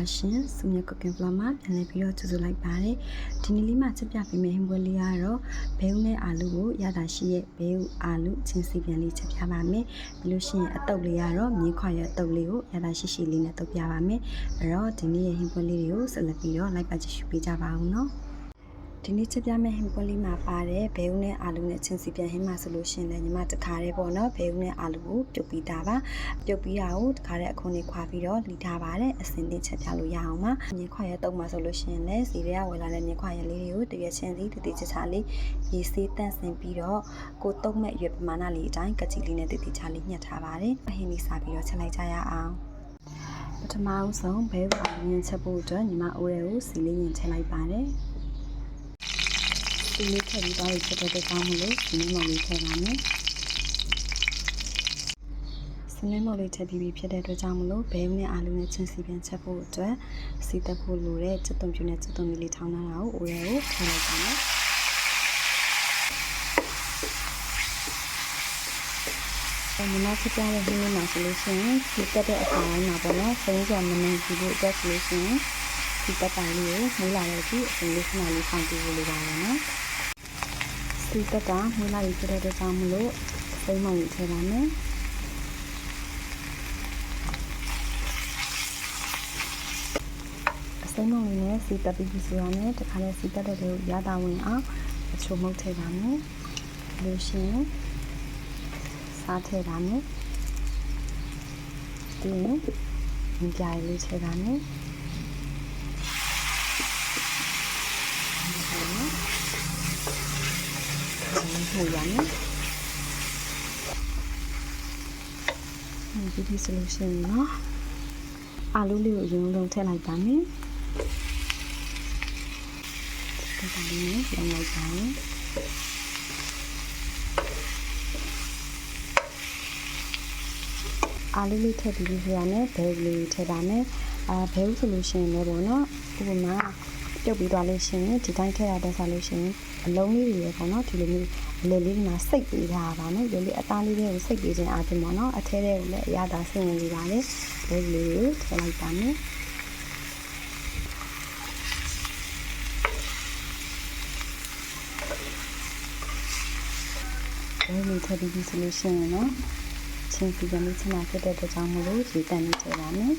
ပါရှင်စုမြတ်ကုတ်ကင်ဖလာမှာပြန်လည်ပြီးတော့ကြိုဆိုလိုက်ပါတယ်ဒီနေ့လေးမှာချက်ပြပေးမယ့်ဟင်းပွဲလေးကတော့ဘဲဦးနဲ့အာလူကိုရတာရှိရဲ့ဘဲဦးအာလူချင်းစီပြန်လေးချက်ပြပါမယ်ပြီးလို့ရှိရင်အတုပ်လေးကတော့မြင်းခွာရဲ့အတုပ်လေးကိုရတာရှိရှိလေးနဲ့တုပ်ပြပါမယ်အဲ့တော့ဒီနေ့ရဲ့ဟင်းပွဲလေးတွေကိုဆက်လက်ပြီးတော့လိုက်ပါကြည့်ရှုပေးကြပါဦးနော် ဒီနေ့ချက်ပြမယ့်ဟင်းပွဲလေးမှာပါတယ်ဘဲဦးနဲ့အာလူနဲ့ချင်းစီပြန်ဟင်းမှာဆိုလို့ရှိရင်လည်းညီမတခါတည်းပေါ့နော်ဘဲဦးနဲ့အာလူကိုပြုတ်ပြီးတာပါပြုတ်ပြီးတာကိုတခါတည်းအခုနေခွာပြီးတော့လီထားပါတယ်အစင်းလေးချက်ပြလို့ရအောင်ပါမြင်းခွာရဲ့တုံးမှာဆိုလို့ရှိရင်လည်းစီတွေကဝယ်လာတဲ့မြင်းခွာရဲ့လေးတွေကိုတရချင်းစီတတိချချလေးရေဆေးတန့်စင်ပြီးတော့ကိုတုံးမဲ့ရွယ်ပမာဏလေးအတိုင်းကကြည်လေးနဲ့တတိချလေးညှက်ထားပါတယ်အဟင်းလေးစားပြီးတော့ချက်လိုက်ကြရအောင်ပထမအဆုံးဘဲဦးအောင်ရင်ချက်ဖို့အတွက်ညီမအိုးရဲကိုစီလေးရင်ချက်လိုက်ပါတယ် စီလေးထည့်ပြီးတော့ချက်တဲ့ကောင်းမလို့ဒီနေ့မလေးထည့်ပါမယ်စနေမလေးထည့်ပြီးဖြစ်တဲ့အတွက်ကြောင့်မလို့ဘဲဦးနဲ့အာလူနဲ့ချင်းစီပြန်ချက်ဖို့အတွက်စီတက်ဖို့လိုတဲ့ချက်သွန်ပြူနဲ့ချက်သွန်လေးထောင်းထားတာကိုအိုးရဲကိုထည့်လိုက်ပါမယ်ညီမစပြတဲ့ဟင်းမှာဆိုလို့ရှိရင်ဒီတက်တဲ့အခါတိုင်းမှာပေါ့နော်ဆုံးကြမနေကြည့်ဖို့အတွက်ဆိုလို့ရှိရင်ဒီတက်တိုင်းလေးကိုမူးလာတဲ့အချိန်အချိန်လေးခဏလေးဖောင်ကြည့်ဖို့လိုပါတယ်နော် ဒီတက်ကမူးလာပြီးဖြစ်တဲ့အတွက်ကြောင့်မလို့စိတ်မောင်ကြီးထည့်ပါမယ်အစိမ်းမုံလေးနဲ့စီတက်ပြီးပြီဆိုရမယ်တခါလဲစီတက်တဲ့လေးကိုရတာဝင်အောင်အချိုမုတ်ထည့်ပါမယ်လို့ရှိရင်စားထည့်ပါမယ်ဒီရင်မြပြရည်လေးထည့်ပါမယ် ဟိုရမယ်ဒီဒီဆိုလို့ရှိရင်နော်အာလူလေးကိုအရင်ဆုံးထည့်လိုက်ပါမယ်ဒီကလေးနဲ့လုံးလိုက်ပါမယ်အာလူလေးထည့်ပြီးပြီးဆိုရမယ်ဘဲလေးထည့်ပါမယ်အာဘဲဦးဆိုလို့ရှိရင်လည်းပေါ့နော်ဥပမာ ပြုတ်ပြီးသွားလို့ရှိရင်ဒီတိုင်းထည့်ရတဲ့ဆိုလို့ရှိရင်အလုံးလေးတွေပေါ့နော်ဒီလိုမျိုးအလေလေးမှာစိတ်ပေးထားပါမယ်ဒီလိုအသားလေးတွေကိုစိတ်ပေးခြင်းအပြင်ပေါ့နော်အထဲထဲကိုလည်းအရသာစိတ်ဝင်နေပါလေဘဲလေးကိုထည့်လိုက်ပါမယ်ဘဲလေးထည့်ပြီးဆိုလို့ရှိရင်နော်ချင်းစီကလေးချနာဖြစ်တဲ့အတွက်ကြောင့်မလို့ရေတန်လေးထည့်ပါမယ်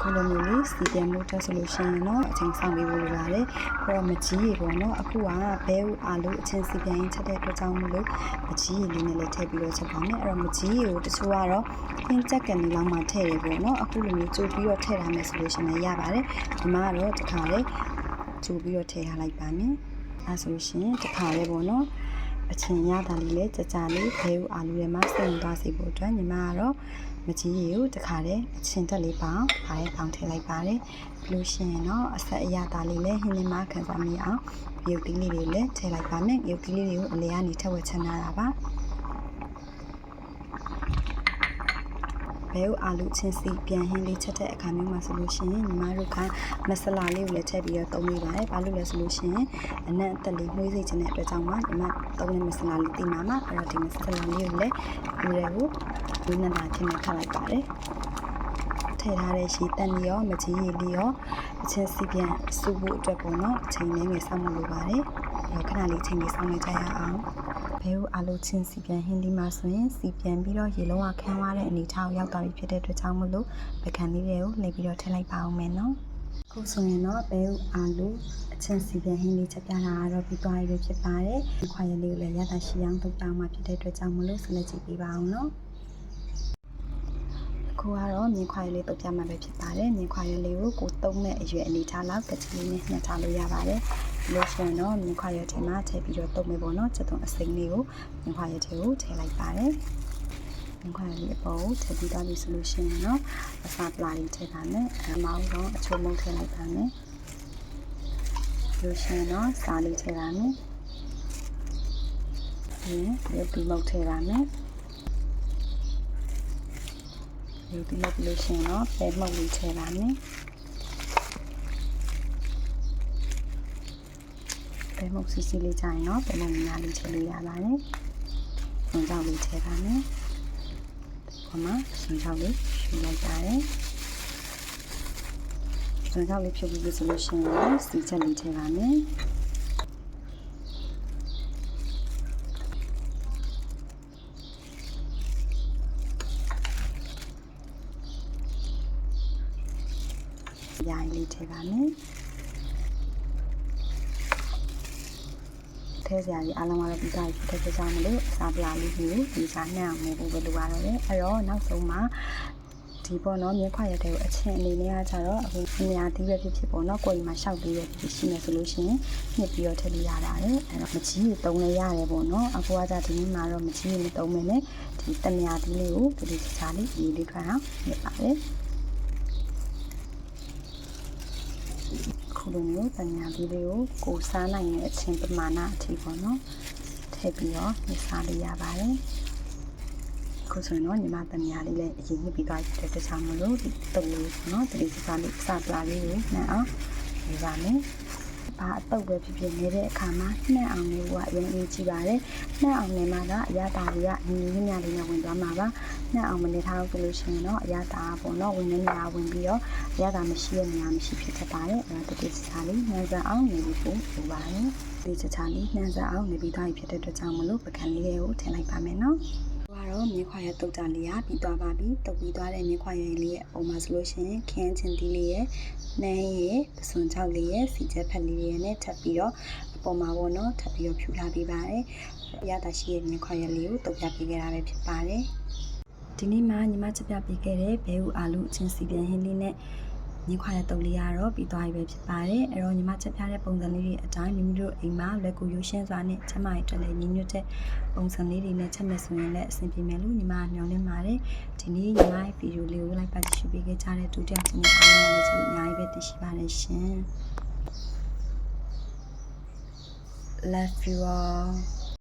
ခလိုမျိုးလေး စီပြန်လို့တက်ဆိုလို့ရှိရင်တော့အချိန်ဆောင်ပေးဖို့လိုပါတယ်။အဲ့တော့မကြီးရေပေါ့နော်။အခုကဘဲဦးအာလို့အချင်းစီပြန်ရင်ချက်တဲ့အတွက်ကြောင့်မလို့မကြီးရေလေးနဲ့လည်းထည့်ပြီးတော့ချက်ပါမယ်။အဲ့တော့မကြီးရေကိုတချို့ကတော့အင်းချက်ကန်လေးလောက်မှထည့်ရပေါ့နော်။အခုလိုမျိုးကြိုပြီးတော့ထည့်ထားမယ်ဆိုလို့ရှိရင်လည်းရပါတယ်။ဒီမှာကတော့တစ်ခါလေကြိုပြီးတော့ထည့်ထားလိုက်ပါမယ်။အဲဆိုလို့ရှိရင်တစ်ခါလေပေါ့နော်။အချင်းရတာလေးလည်းကြကြလေးဘဲဦးအာလူထဲမှာစိတ်သွားစေဖို့အတွက်ညီမကတော့ မကြီးရီကိုတခါတည်းအချင်းတက်လေးပေါင်းခါရဲပေါင်းထည့်လိုက်ပါတယ်ပြီးလို့ရှိရင်တော့အဆက်အရသာလေးလည်းဟင်းလင်းမခံစားမိအောင်ရုပ်ကလေးတွေလည်းထည့်လိုက်ပါမယ်ရုပ်ကလေးတွေကိုအလဲကနေထည့်ဝက်ချနာတာပါဘဲဥအာလူချင်းစီပြန်ဟင်းလေးချက်တဲ့အခါမျိုးမှာဆိုလို့ရှိရင်ညီမတို့ကမဆလာလေးကိုလည်းထည့်ပြီးတော့သုံးမိပါတယ်။ဘာလို့လဲဆိုလို့ရှိရင်အနက်အသက်လေးနှွေးစေခြင်းတဲ့အတွက်ကြောင့်မှညီမသုံးတဲ့မဆလာလေးတိမှာမှာအဲ့တော့ဒီမဆလာလေးကိုလည်းဒီတွေကို ဒီနန္တာချင်းနဲ့ခတ်လိုက်ပါတယ်။ထည့်ထားတဲ့ရှည်တက်လျောမကြီးရည်လျောအချင်းစီပြန်စုဖို့အတွက်ပေါ့နော်အချိန်လေးငယ်စောင့်မလို့ပါတယ်။တော့ခဏလေးချိန်လေးစောင့်နေကြရအောင်။ဘဲဦးအလိုချင်းစီပြန်ဟင်းဒီမှာဆိုရင်စီပြန်ပြီးတော့ရေလုံးဝခန်းသွားတဲ့အနေထားကိုရောက်သွားပြီဖြစ်တဲ့အတွက်ကြောင့်မလို့ပကံလေးတွေကိုနှိပ်ပြီးတော့ထည့်လိုက်ပါအောင်မယ်နော်ခုဆိုရင်တော့ဘဲဦးအာလူအချင်းစီပြန်ဟင်းလေးချက်ပြတာကတော့ပြီးသွားပြီဖြစ်ပါတယ်ခွာရလေးကိုလည်းရတာရှိအောင်တုတ်တောင်းမှဖြစ်တဲ့အတွက်ကြောင့်မလို့ဆက်လက်ကြည့်ပေးပါအောင်နော် ခုကတော့မြင်းခွာရလေးတုတ်ပြမှာပဲဖြစ်ပါတယ်မြင်းခွာရလေးကိုကိုတုံးတဲ့အရွယ်အနေထားလောက်ကချလေးနဲ့ညှက်ထားလို့ရပါတယ်လို့ဆိုရင်တော့မြင်းခွာရထဲမှာထည့်ပြီးတော့တုံးမယ်ပေါ့နော်ချက်သွန်အစိမ်းလေးကိုမြင်းခွာရထဲကိုထည့်လိုက်ပါတယ်မြင်းခွာရလေးအပေါ်ကိုထည့်ပြီးတော့ပြီဆိုလို့ရှိရင်တော့အစာပလာလေးထည့်ပါမယ်အမောင်းတော့အချိုမုံထည့်လိုက်ပါမယ်လို့ရှိရင်တော့စားလေးထည့်ပါမယ်ဒီရုပ်ပြီးမုတ်ထည့်ပါမယ် ယူပြီးလုပ်လို့ရှင်တော့ပဲမှုတ်လေးချဲပါမယ်ပဲမှုတ်စီစီလေးချရင်တော့ပဲမှုတ်များလေးချဲလို့ရပါတယ်ဆွန်ချောက်လေးချဲပါမယ်ဒီမှာဆွန်ချောက်လေးယူလိုက်ပါတယ်ဆွန်ချောက်လေးဖြုတ်ပြီးဆိုလို့ရှင်တော့စီချက်လေးချဲပါမယ် လေးထည့်ပါမယ်ထဲစရာကြီးအားလုံးကတော့ပြီးသားဖြစ်တဲ့ကြောင့်မလို့အစာပလာလေးကိုဒီစားနှံ့အောင်နေဖို့ပဲလိုပါတော့တယ်အဲ့တော့နောက်ဆုံးမှာဒီပေါ့နော်မြက်ခွာရတဲ့ကိုအချင်းအနေနဲ့ကကြတော့အခုအများသီးပဲဖြစ်ဖြစ်ပေါ့နော်ကိုယ်ဒီမှာရှောက်ပြီးရဖြစ်ရှိနေဆိုလို့ရှိရင်ညှစ်ပြီးတော့ထည့်လို့ရတာလေအဲ့တော့မကြီးကိုတုံးလဲရတယ်ပေါ့နော်အခုကကြဒီနေ့မှာတော့မကြီးကိုမတုံးမနဲ့ဒီတမယာသီးလေးကိုဒီလိုစားလေးရေးလေးထွက်အောင်ညှစ်ပါတယ် လိုမျိုးတညာပြီးလေးကိုကိုစားနိုင်တဲ့အချင်းပမာဏအထိပေါ့နော်ထည့်ပြီးတော့ညစားလေးရပါတယ်ခုဆိုရင်တော့ညီမတညာလေးလည်းအရင်ညှစ်ပြီးသွားတဲ့တခြားမလို့ဒီတုပ်လေးပေါ့နော်တတိစကားလေးစပလာလေးကိုနှံ့အောင်နေပါမယ် ဘာအတုပ်ပဲဖြစ်ဖြစ်နေတဲ့အခါမှာနှံ့အောင်နေဖို့ကအရင်အရေးကြီးပါတယ်နှံ့အောင်နေမှသာအရသာတွေကညီညီညလေးနဲ့ဝင်သွားမှာပါနှံ့အောင်မနေထားဘူးဆိုလို့ရှိရင်တော့အရသာပေါ့နော်ဝင်နေနေရာဝင်ပြီးတော့အရသာမရှိတဲ့နေရာမရှိဖြစ်တတ်ပါတယ်အဲတော့တတိစကားလေးနှံ့စအောင်နေပြီးပို့လိုပါတယ်ဒီစချာလေးနှံ့စအောင်နေပြီးသားဖြစ်တဲ့အတွက်ကြောင့်မလို့ပကံလေးကိုထည့်လိုက်ပါမယ်နော်က တော့မြေခွာရဲ့တုတ်တာလေးကပြီးသွားပါပြီတုတ်ပြီးသွားတဲ့မြေခွာရဲ့လေးရဲ့ပုံမှာဆိုလို့ရှိရင်ခင်းချင်းတီးလေးရဲ့နှမ်းရဲ့ပစွန်ချောက်လေးရဲ့စီချက်ဖက်လေးရဲ့နဲ့ထပ်ပြီးတော့အပေါ်မှာပေါ့နော်ထပ်ပြီးတော့ဖြူထားပေးပါတယ်အရသာရှိရဲ့မြေခွာရဲ့လေးကိုတုတ်ပြပေးခဲ့တာပဲဖြစ်ပါတယ်ဒီနေ့မှညီမချက်ပြပေးခဲ့တဲ့ဘဲဥအာလူအချင်းစီပြန်ဟင်းလေးနဲ့ ညီခွာရဲ့တုတ်လေးကတော့ပြီးသွားပြီပဲဖြစ်ပါတယ်အဲ့တော့ညီမချက်ပြတဲ့ပုံစံလေးတွေအတိုင်းမိမိတို့အိမ်မှာလက်ကိုရိုးရှင်းစွာနဲ့ချက်မရတက်လည်းညီညွတ်တဲ့ပုံစံလေးတွေနဲ့ချက်မဲ့ဆိုရင်လည်းအဆင်ပြေမယ်လို့ညီမမျှော်လင့်ပါတယ်ဒီနေ့ညီမရဲ့ဗီဒီယိုလေးကိုလိုက်ပါကြည့်ရှုပေးခဲ့ကြတဲ့ဒုတိယချင်းအားလုံးလည်းကျေးဇူးအများကြီးပဲတင်ရှိပါတယ်ရှင် Love you all